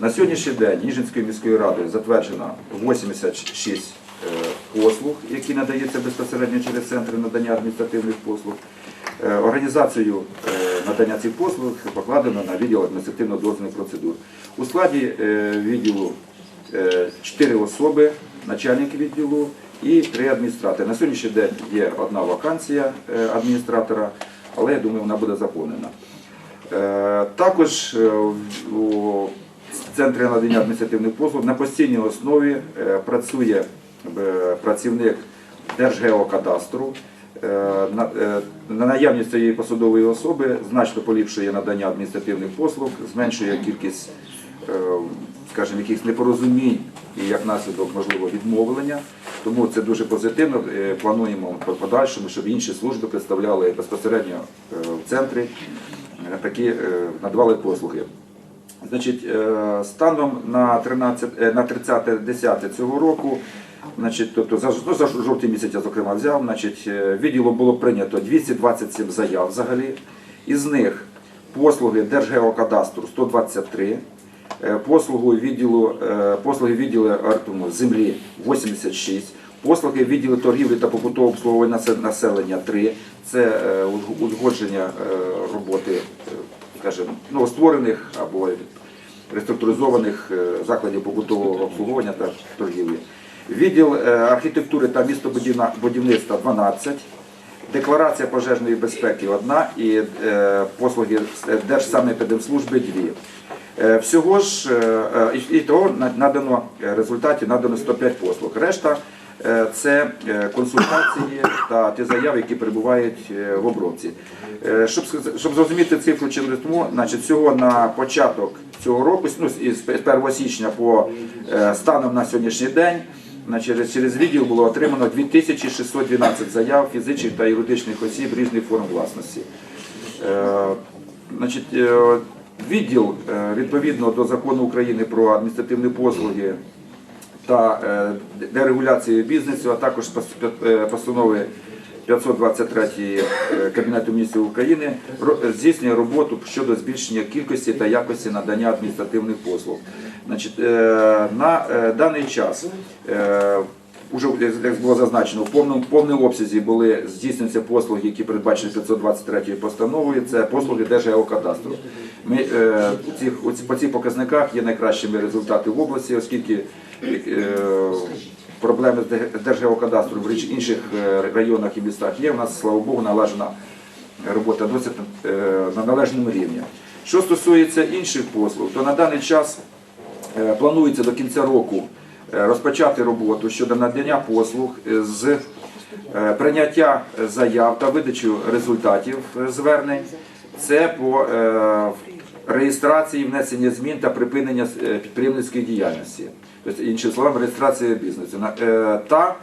На сьогоднішній день Ніжинською міською радою затверджено 86 е, послуг, які надаються безпосередньо через центри надання адміністративних послуг. Е, Організацію е, надання цих послуг покладено на відділ адміністративно-дозвільних процедур. У складі відділу 4 особи, начальник відділу і 3 адміністратори. На сьогоднішній день є одна вакансія адміністратора, але я думаю, вона буде заповнена. Також у центрі надання адміністративних послуг на постійній основі е, працює е, працівник Держгеокадастру. Е, На наявність цієї посадової особи значно поліпшує надання адміністративних послуг, зменшує кількість, скажімо, якихось непорозумінь і як наслідок можливо відмовлення. Тому це дуже позитивно. Плануємо в подальшому, щоб інші служби представляли безпосередньо в центрі такі надавали послуги. Значить, е, станом на 13, е, на 30.10 цього року, значить, тобто за, ну, за жовтий місяць я зокрема взяв, значить, е, відділом було прийнято 227 заяв взагалі. Із них послуги Держгеокадастру 123, е, послуги відділу, послуги відділу землі 86, послуги відділу торгівлі та побутового обслуговування населення 3, це узгодження роботи скажімо, новостворених або реструктуризованих е, закладів побутового обслуговування та торгівлі. Відділ е, архітектури та містобудівництва 12, декларація пожежної безпеки одна і е, послуги Держсанепідемслужби дві. Е, Всього ж і- того надано е, результаті надано 105 послуг. Решта це е, консультації та ті заяви, які перебувають е, в обробці. Е, Щоб, щоб зрозуміти цифру чи ритму, значить, всього на початок цього року, ну, з з 1 січня по е, станом на сьогоднішній день, через, через відділ було отримано 2612 заяв фізичних та юридичних осіб різних форм власності. Е, Значить, е, відділ е, відповідно до закону України про адміністративні послуги та е, дерегуляції бізнесу, а також е, постанови 523 е, Кабінету міністрів України здійснює роботу щодо збільшення кількості та якості надання адміністративних послуг. Значить, на даний час Уже як було зазначено, в повному повному обсязі були здійснюються послуги, які передбачені 523 постановою. Це послуги Держгеокадастру. Ми е, оці- по цих показниках є найкращими результати в області, оскільки е, проблеми з Де- Держгеокадастром в інших е, районах і містах є. У нас, слава Богу, налажена робота досить е, на належному рівні. Що стосується інших послуг, то на даний час Е, Планується до кінця року розпочати роботу щодо надання послуг е, з е, прийняття заяв та видачу результатів е, звернень. Це по е, реєстрації, внесення змін та припинення е, підприємницької діяльності, тобто, іншими словами, реєстрація бізнесу. Е, Та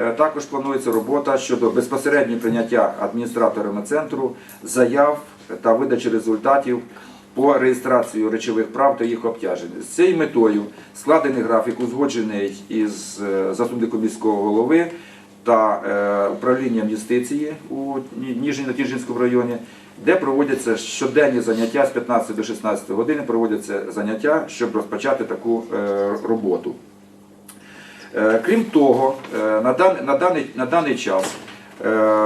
е, також планується робота щодо безпосереднього прийняття адміністраторами центру заяв та видачі результатів по реєстрації речових прав та їх обтяжень. З цією метою складений графік, узгоджений із е, заступником міського голови та е, управлінням юстиції у Ні- Ніжньо-Тіжинському районі, де проводяться щоденні заняття з 15 до 16 години, проводяться заняття, щоб розпочати таку е, роботу. Крім того, на даний, час,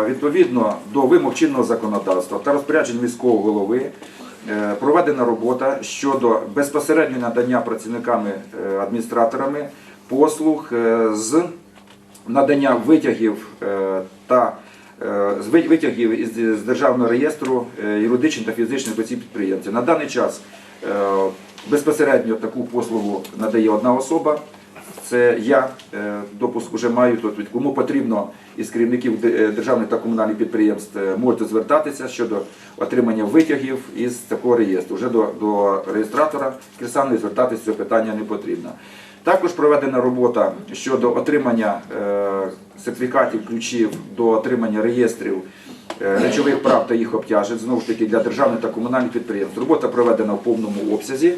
відповідно до вимог чинного законодавства та розпоряджень міського голови, проведена робота щодо безпосереднього надання працівниками е, адміністраторами послуг е, з надання витягів е, та е, витягів із державного реєстру е, юридичних та фізичних осіб підприємців. На даний час е, безпосередньо таку послугу надає одна особа. Це я е, допуск вже маю тут. Кому потрібно із керівників е, державних та комунальних підприємств е, можете звертатися щодо отримання витягів із такого реєстру. Вже до, до реєстратора Кирсаної звертатися цього питання не потрібно. Також проведена робота щодо отримання сертифікатів ключів до отримання реєстрів речових прав та їх обтяжень, знову ж таки для державних та комунальних підприємств. Робота проведена в повному обсязі. Е,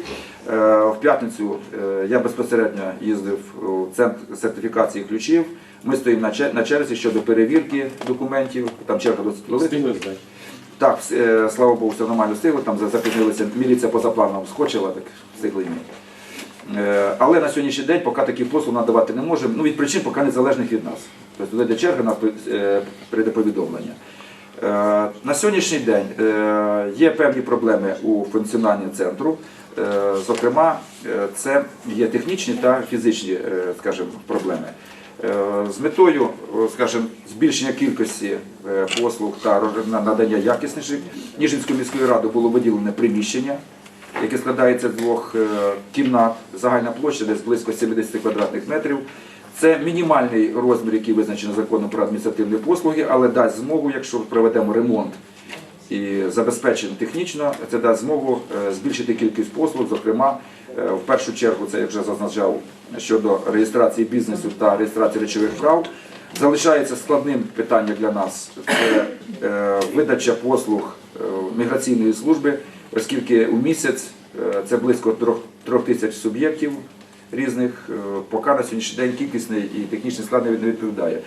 В п'ятницю е, я безпосередньо їздив у центр сертифікації ключів. Ми стоїмо на черзі щодо перевірки документів. Там черга досить велика. Так, е, слава Богу, все нормально встигли. Там за- запізнилися, міліція поза планом скочила, так встигли ми. Е, Але на сьогоднішній день поки такі послуги надавати не можемо, ну від причин поки незалежних від нас. Тобто туди де черга нас е, прийде повідомлення. Е, На сьогоднішній день е, є певні проблеми у функціонуванні центру. Е, Зокрема, це є технічні та фізичні скажімо, проблеми. З метою скажімо, збільшення кількості послуг та надання якісніших Ніжинською міською радою було виділене приміщення, яке складається з двох кімнат, загальна площа десь близько 70 квадратних метрів. Це мінімальний розмір, який визначено законом про адміністративні послуги, але дасть змогу, якщо проведемо ремонт і забезпечимо технічно, це дасть змогу е, збільшити кількість послуг. Зокрема, е, в першу чергу, це я вже зазначав щодо реєстрації бізнесу та реєстрації речових прав. Залишається складним питання для нас це е, видача послуг міграційної служби, оскільки у місяць це близько трьох тисяч суб'єктів різних, е, поки на сьогоднішній день кількісний і технічний склад не відповідає.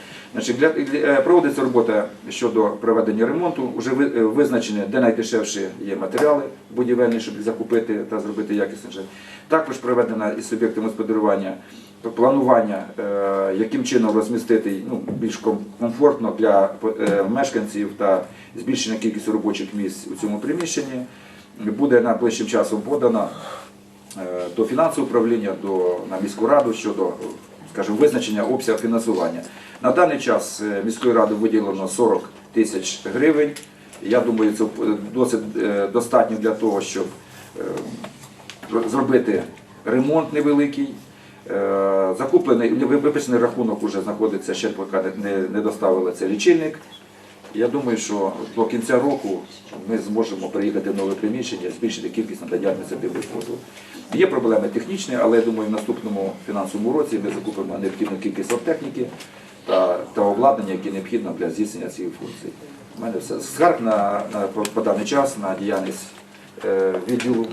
Е, проводиться робота щодо проведення ремонту, вже е, визначені, де найдешевші є матеріали будівельні, щоб закупити та зробити якісніше. Також проведено із суб'єктами господарювання планування, яким чином розмістити ну, більш комфортно для мешканців та збільшення кількості робочих місць у цьому приміщенні. Буде найближчим часом подано до фінансового управління, до на міську раду щодо скажімо, визначення обсягу фінансування. На даний час е, міською радою виділено 40 тисяч гривень. Я думаю, це е, досить е, достатньо для того, щоб е, зробити ремонт невеликий. Е, Закуплений виписаний рахунок уже знаходиться ще поки не доставили це лічильник. Я думаю, що до кінця року ми зможемо приїхати в нове приміщення, збільшити кількість надання адміністративних послуг. Є проблеми технічні, але я думаю, в наступному фінансовому році ми закупимо необхідну кількість техніки та, та обладнання, яке необхідно для здійснення цієї функції. У мене все. Скарг на, на по, по даний час на діяльність е, відділу.